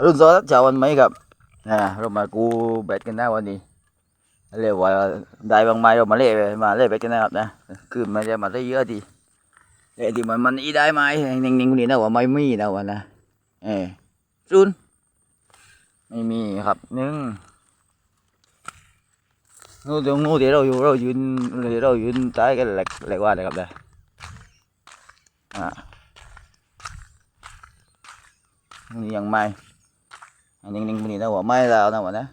อรุ่นสวัสดิ์ชาววันไหมครับอ่าเรามากูเบ็ดกันนะวันนี้เรียกว่าได้บางไม้เรามาเล่มาเล่เบ็ดกันนะครับนะคือมันจะมาได้เยอะดีเล่ที่มันมันอีได้ไหมนิ่งๆคนนี้นะว่าไม่มีนะวันนะเออซุนไม่มีครับหนึ่งงูตัวงูที่เราอยู่เรายืนเลยเรายืนใต้กันแหลกแหลกว่าเลยครับนะอ่านี่ยังไม่ อันนิ่งๆนนี้นะว่าไม่แล้วนะว่านะ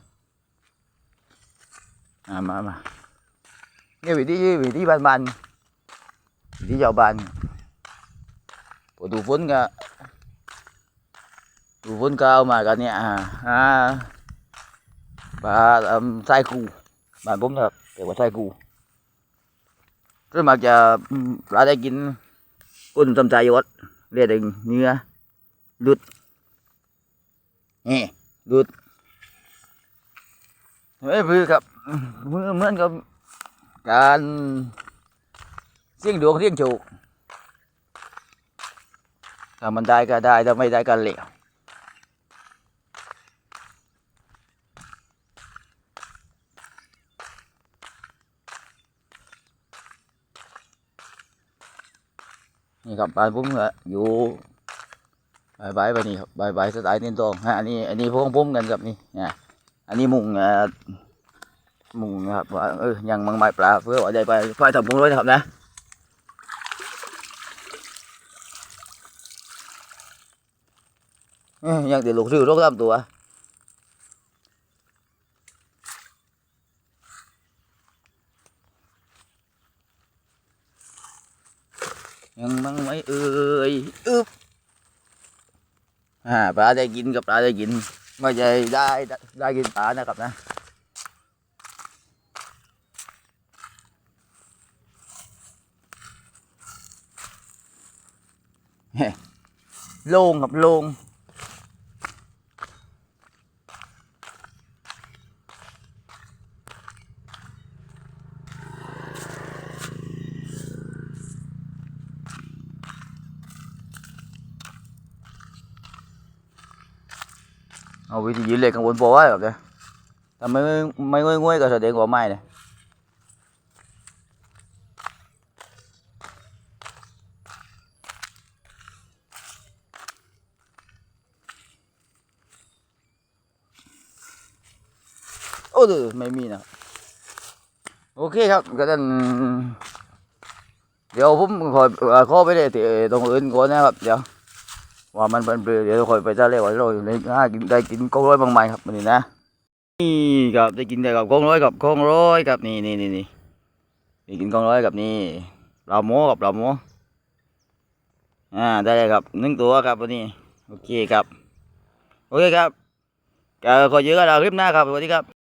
อ่ามามานี่วิธีวิธีบ้านๆวิธีชาวบ้านพอดูฝนก็ดูฝนก็เอามากันเนี่ยอ่าอ่าปลาเอิ่มไส้กูบ้านผมนะครับเรียกว่าไส้กูส่วนมากจะปลาได้กินกุ้นตำใจยศเรียกถึงเนื้อลุดนี่ ดูดเฮ้ยคือครับเหมือนกับการเสี่ยงดวงเสี่ยงโชคถ้ามันได้ก็ได้ถ้าไม่ได้ก็เหลวนี่ครับบ้านผมอยู่ บายบายไปนี่ครับบายบายสไตล์เน้นตรงฮะอันนี้อันนี้พวกผมกันครับนี่นะอันนี้มุงอ่อมุงนะครับว่าเออยังมังไม้ปลาเพื่อว่าใจไปไฟทำพุงด้วยนะครับนะยังติดลูกซื้อรกตามตัวยังมังไม่เอ่ยอึ๊บ อ่าปลาได้กินกับปลาได้กินไม่ใช่ได้ได้กินปลานะครับนะโล่งครับโล่ง เอาวิธียืนเล็กข้างบนโปะไว้แบบนี้ถ้าไม่ไม่ง่วยๆก็แสดงว่าไม่เลยโอ้ดูไม่มีนะโอเคครับก็ท่านเดี๋ยวผมคอยเอ่อขอไปเลยที่ตรงอื่นก่อนนะครับเดี๋ยว ว่ามันเป็นเดี๋ยวคอยไปจะเรียกว่าเราได้หากินได้กินก้องร้อยบางไม้ครับวันนี้นะนี่ครับได้กินได้กับก้องร้อยกับก้องร้อยครับนี่นี่นี่นี่ได้กินก้องร้อยกับนี่ปลาหมูกับปลาหมูอ่าได้เลยครับหนึ่งตัวครับวันนี้โอเคครับโอเคครับก็ขอเยอะกันเราคลิปหน้าครับสวัสดีครับ